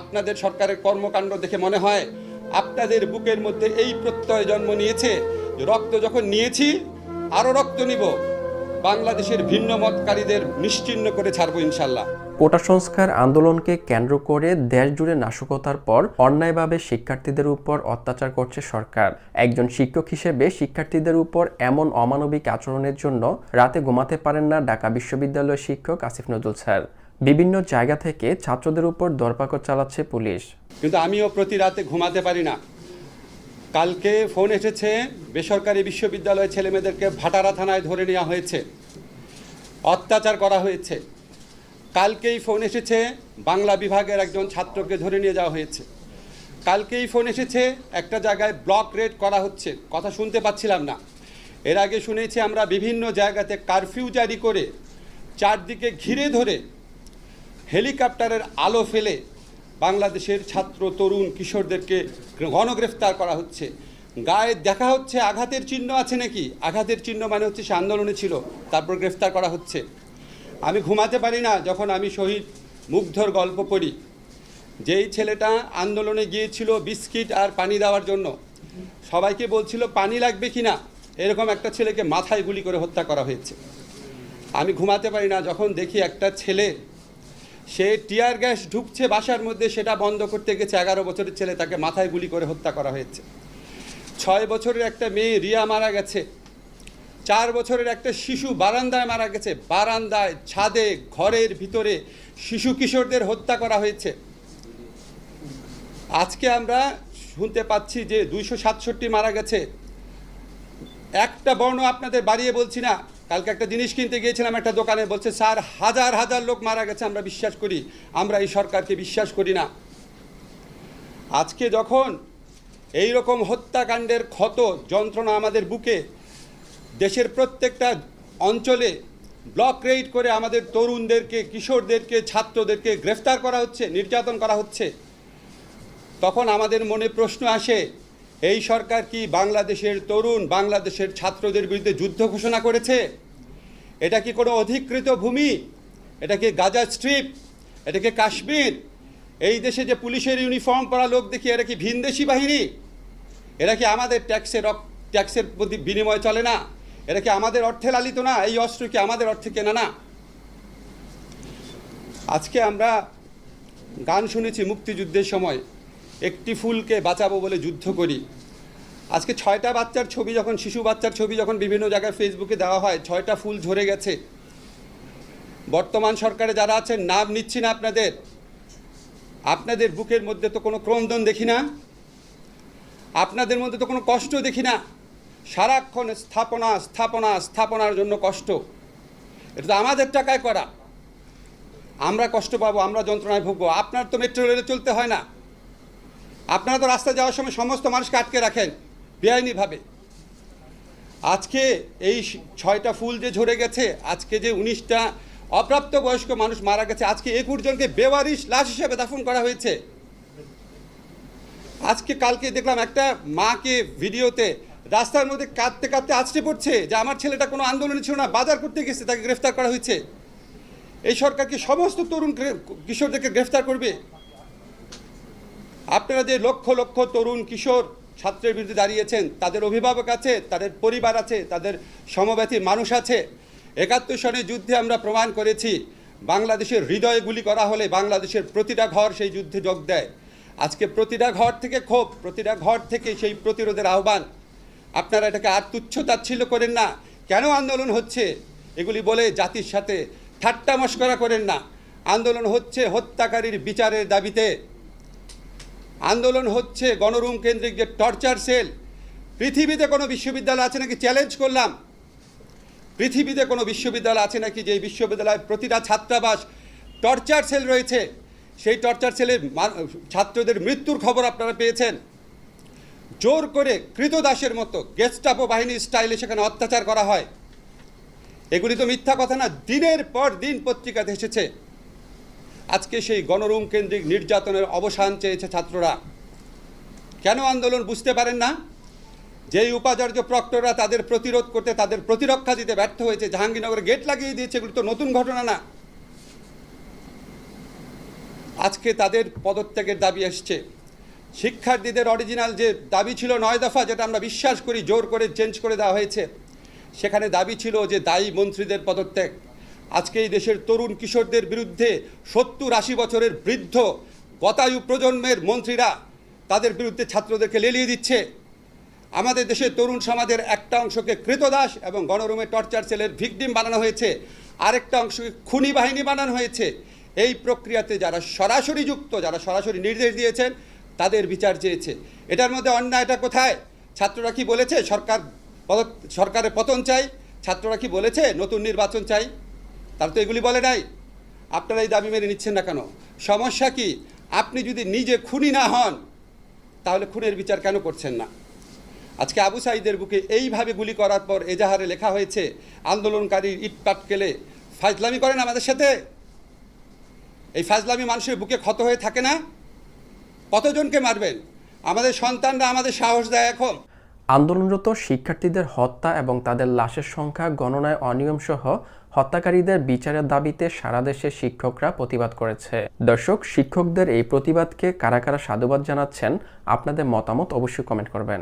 আপনাদের সরকারের কর্মকাণ্ড দেখে মনে হয় আপনাদের বুকের মধ্যে এই প্রত্যয় জন্ম নিয়েছে রক্ত যখন নিয়েছি আরও রক্ত নিব। বাংলাদেশের ভিন্ন মতকারীদের নিশ্চিহ্ন করে ছাড়বো ইনশাল্লাহ। কোটা সংস্কার আন্দোলনকে কেন্দ্র করে দেশ জুড়ে নাশকতার পর অন্যায়ভাবে শিক্ষার্থীদের উপর অত্যাচার করছে সরকার। একজন শিক্ষক হিসেবে শিক্ষার্থীদের উপর এমন অমানবিক আচরণের জন্য রাতে ঘুমাতে পারেন না ঢাকা বিশ্ববিদ্যালয়ের শিক্ষক আসিফ নজরুল স্যার। বিভিন্ন জায়গা থেকে ছাত্রদের উপর দরপাকড় চালাচ্ছে পুলিশ। কিন্তু আমিও প্রতি রাতে ঘুমাতে পারি না। কালকে ফোন এসেছে, বেসরকারি বিশ্ববিদ্যালয়ের ছেলেমেয়েদেরকে ভাটারা থানায় ধরে নেওয়া হয়েছে। অত্যাচার করা হয়েছে। কালকেই ফোন এসেছে, বাংলা বিভাগের একজন ছাত্রকে ধরে নিয়ে যাওয়া হয়েছে। কালকেই ফোন এসেছে, একটা জায়গায় ব্লক রেড করা হচ্ছে। কথা শুনতে পাচ্ছিলাম না। এর আগে শুনেছি আমরা বিভিন্ন জায়গাতে কারফিউ জারি করে চারদিকে ঘিরে ধরে হেলিকপ্টারের আলো ফেলে বাংলাদেশের ছাত্র, তরুণ, কিশোরদেরকে গণগ্রেফতার করা হচ্ছে। গায়ে দেখা হচ্ছে আঘাতের চিহ্ন আছে নাকি? আঘাতের চিহ্ন মানে হচ্ছে সে আন্দোলনে ছিল, তারপর গ্রেফতার করা হচ্ছে। আমি ঘুমাতে পারি না যখন আমি শহীদ মুগ্ধর গল্প পড়ি। যেই ছেলেটা আন্দোলনে গিয়েছিল বিস্কিট আর পানি দেওয়ার জন্য, সবাইকে বলছিল, পানি লাগবে কি না? এরকম একটা ছেলেকে মাথায় গুলি করে হত্যা করা হয়েছে। আমি ঘুমাতে পারি না যখন দেখি একটা ছেলে সে টিয়ার গ্যাস ঢুকছে বাসার মধ্যে, সেটা বন্ধ করতে গেছে। এগারো বছরের ছেলে তাকে মাথায় গুলি করে হত্যা করা হয়েছে। ছয় বছরের একটা মেয়ে রিয়া মারা গেছে। চার বছরের একটা শিশু বারান্দায় মারা গেছে। বারান্দায়, ছাদে, ঘরের ভিতরে শিশু কিশোরদের হত্যা করা হয়েছে। আজকে আমরা শুনতে পাচ্ছি যে দুইশো সাতষট্টি মারা গেছে। একটা বর্ণ আপনাদের বাড়িয়ে বলছি না। কালকে একটা জিনিস কিনতে গিয়েছিলাম একটা দোকানে, বলছে, স্যার, হাজার হাজার লোক মারা গেছে, আমরা বিশ্বাস করি। আমরা এই সরকারকে বিশ্বাস করি না। আজকে যখন এই রকম হত্যাকাণ্ডের ক্ষত, যন্ত্রণা আমাদের বুকে, দেশের প্রত্যেকটা অঞ্চলে ব্লক রেইড করে আমাদের তরুণদেরকে, কিশোরদেরকে, ছাত্রদেরকে গ্রেফতার করা হচ্ছে, নির্যাতন করা হচ্ছে, তখন আমাদের মনে প্রশ্ন আসে এই সরকার কি বাংলাদেশের তরুণ, বাংলাদেশের ছাত্রদের বিরুদ্ধে যুদ্ধ ঘোষণা করেছে? এটা কি কোনো অধিকৃত ভূমি? এটা কি গাজা স্ট্রিপ? এটা কি কাশ্মীর? এই দেশে যে পুলিশের ইউনিফর্ম পরা লোক দেখি, এরা কি ভিনদেশি বাহিনী? এরা কি আমাদের ট্যাক্সের ট্যাক্সের প্রতি বিনিময় চলে না? এরা কি আমাদের অর্থে লালিত না? এই অস্ত্র কি আমাদের অর্থে কেনা না? আজকে আমরা গান শুনেছি মুক্তিযুদ্ধের সময়। একটি ফুলকে বাঁচাবো বলে যুদ্ধ করি। আজকে ছয়টা বাচ্চার ছবি যখন, শিশু বাচ্চার ছবি যখন বিভিন্ন জায়গায় ফেসবুকে দেওয়া হয়, ছয়টা ফুল ঝরে গেছে। বর্তমান সরকারে যারা আছেন, নাম নিচ্ছি না আপনাদের। আপনাদের বুকের মধ্যে তো কোনো ক্রন্দন দেখি না। আপনাদের মধ্যে তো কোনো কষ্ট দেখি না। সারাক্ষণ স্থাপনা স্থাপনা, স্থাপনার জন্য কষ্ট। এটা তো আমাদের টাকায় করা। আমরা কষ্ট পাবো, আমরা যন্ত্রণায় ভুগবো। আপনার তো মেট্রো রেলে চলতে হয় না। আপনারা তো রাস্তায় যাওয়ার সময় সমস্ত মানুষকে আটকে রাখেন, বেআইনিভাবে। আজকে এই ছয়টা ফুল যে ঝরে গেছে, আজকে যে উনিশটা অপ্রাপ্ত বয়স্ক মানুষ মারা গেছে, আজকে একুশ জনকে বেওয়ারিশ লাশ হিসেবে দাফন করা হয়েছে। আজকে কালকে দেখলাম একটা মাকে ভিডিওতে রাস্তার মধ্যে কাঁদতে কাঁদতে আছড়ে পড়ছে যে আমার ছেলেটা কোনো আন্দোলনে ছিল না, বাজার করতে গেছে, তাকে গ্রেফতার করা হয়েছে। এই সরকার কি সমস্ত তরুণ কিশোরদেরকে গ্রেফতার করবে। আপনারা যে লক্ষ লক্ষ তরুণ কিশোর ছাত্রের বিরুদ্ধে দাঁড়িয়েছেন, তাদের অভিভাবক আছে, তাদের পরিবার আছে, তাদের সমব্যথী মানুষ আছে, একাত্তর সনের যুদ্ধে আমরা প্রমাণ করেছি, বাংলাদেশের হৃদয়ে গুলি করা হলে বাংলাদেশের প্রতিটা ঘর সেই যুদ্ধে যোগ দেয়। আজকে প্রতিটা ঘর থেকে ক্ষোভ, প্রতিটা ঘর থেকে সেই প্রতিরোধের আহ্বান। আপনারা এটাকে আর তুচ্ছ তাচ্ছিল্য করেন না। কেন আন্দোলন হচ্ছে? এগুলি বলে জাতির সাথে ঠাট্টা মস্করা করেন না। আন্দোলন হচ্ছে হত্যাকারীর বিচারের দাবিতে। আন্দোলন হচ্ছে গণরুম কেন্দ্রিক যে টর্চার সেল। পৃথিবীতে কোনো বিশ্ববিদ্যালয় আছে নাকি চ্যালেঞ্জ করলাম? পৃথিবীতে কোনো বিশ্ববিদ্যালয় আছে নাকি যে বিশ্ববিদ্যালয়ে প্রতিটা ছাত্রাবাস টর্চার সেল রয়েছে? সেই টর্চার সেলের মা- ছাত্রদের মৃত্যুর খবর আপনারা পেয়েছেন। জোর করে কৃতদাসের মতো গেস্টাপো বাহিনীর স্টাইলে সেখানে অত্যাচার করা হয়। এগুলি তো মিথ্যা কথা না, দিনের পর দিন পত্রিকাতে এসেছে। আজকে সেই গণরুম কেন্দ্রিক নির্যাতনের অবসান চেয়েছে ছাত্ররা। কেন আন্দোলন বুঝতে পারেন না? যেই উপাচার্য প্রক্টররা তাদের প্রতিরোধ করতে, তাদের প্রতিরক্ষা দিতে ব্যর্থ হয়েছে, জাহাঙ্গীরনগরে গেট লাগিয়ে দিয়েছে, এগুলি তো নতুন ঘটনা না। আজকে তাদের পদত্যাগের দাবি এসছে। শিক্ষার্থীদের অরিজিনাল যে দাবি ছিল নয় দফা, যেটা আমরা বিশ্বাস করি, জোর করে চেঞ্জ করে দেওয়া হয়েছে, সেখানে দাবি ছিল যে দায়ী মন্ত্রীদের পদত্যাগ। আজকে এই দেশের তরুণ কিশোরদের বিরুদ্ধে সত্তর আশি বছরের বৃদ্ধ গতায়ু প্রজন্মের মন্ত্রীরা তাদের বিরুদ্ধে ছাত্রদেরকে লেলিয়ে দিচ্ছে। আমাদের দেশের তরুণ সমাজের একটা অংশকে কৃতদাস এবং গণরুমে টর্চার সেলের ভিকডিম বানানো হয়েছে। আরেকটা অংশকে খুনি বাহিনী বানানো হয়েছে। এই প্রক্রিয়াতে যারা সরাসরি যুক্ত, যারা সরাসরি নির্দেশ দিয়েছেন, তাদের বিচার চেয়েছে। এটার মধ্যে অন্যায়টা কোথায়? ছাত্ররা কি বলেছে? সরকার সরকারের পতন চাই? ছাত্ররা কি বলেছে? নতুন নির্বাচন চাই? তারা তো এগুলি বলে নাই। আপনারা এই দাবি মেনে নিচ্ছেন না কেন? সমস্যা কি? আপনি যদি নিজে খুনি না হন, তাহলে খুনের বিচার কেন করছেন না? আজকে আবু সাইদের বুকে এইভাবে গুলি করার পর এজাহারে লেখা হয়েছে, আন্দোলনকারীর ইট পাটকেলে ফাজলামি করেন আমাদের সাথে। এই ফাজলামি মানুষের বুকে ক্ষত হয়ে থাকে না? কতজনকে মারবেন? আমাদের সন্তানরা আমাদের সাহস দেয় এখন। আন্দোলনরত শিক্ষার্থীদের হত্যা এবং তাদের লাশের সংখ্যা, গণনায় অনিয়ম সহ হত্যাকারীদের বিচারের দাবিতে সারা দেশে শিক্ষকরা প্রতিবাদ করেছে। দর্শক, শিক্ষকদের এই প্রতিবাদকে কারা কারা সাধুবাদ জানাচ্ছেন, আপনাদের মতামত অবশ্যই কমেন্ট করবেন।